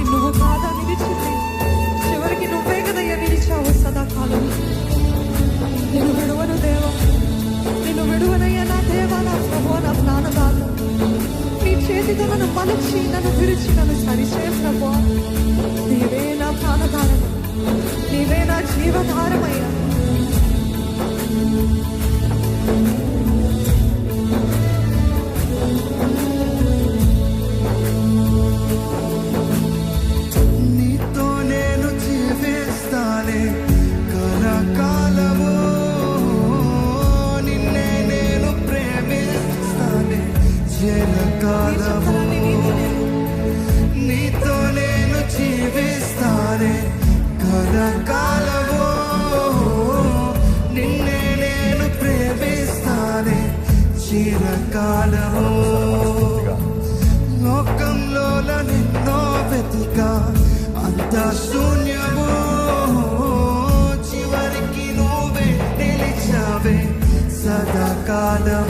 చివరికి నువ్వు కాదా నిలిచింది? చివరికి నువ్వే కదయ్యా నిలిచావు సదాకాలం. నేను విడువను దేవ నేను విడువనయ్యా నా దేవా నా ప్రభు నా ప్రాణదాత. నీ చేతితో నన్ను మలచి నన్ను విరిచి నన్ను సరిచేసిన బాగు రకాలవో. నిన్నే నేను ప్రేమిస్తానే చిరకాలవో లోకంలో నిన్నో వెతిక అంత శూన్యమో. చివరికి నువ్వే నిలిచావే సదాకాలము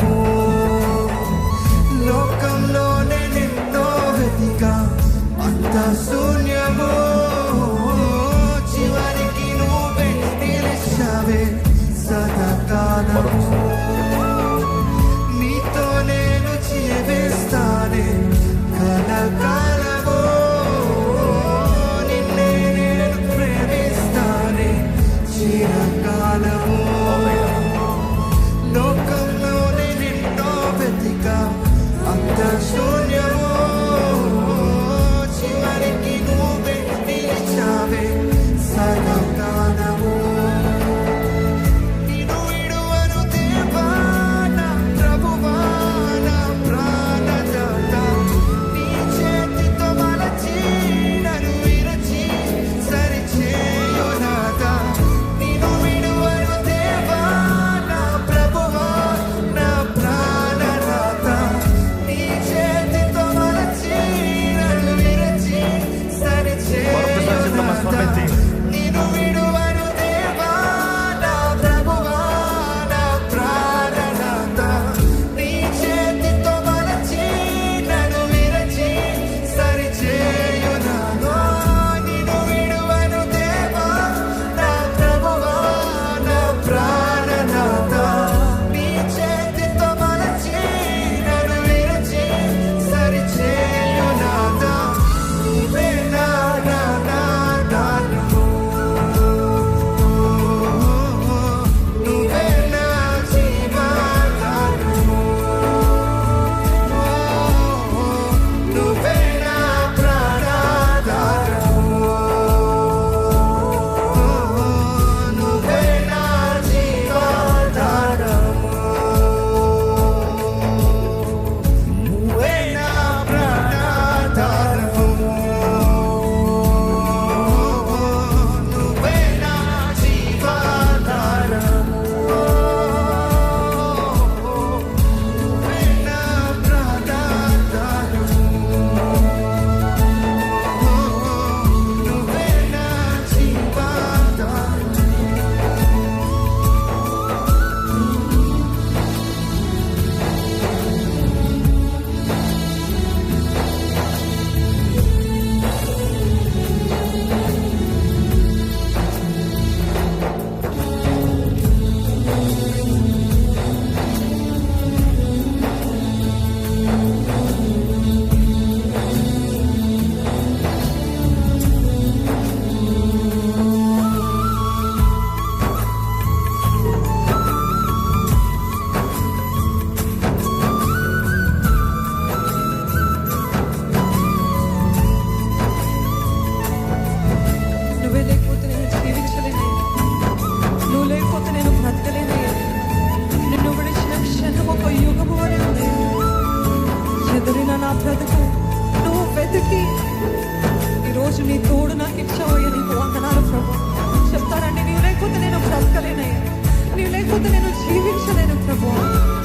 Puta minut 20 și de rău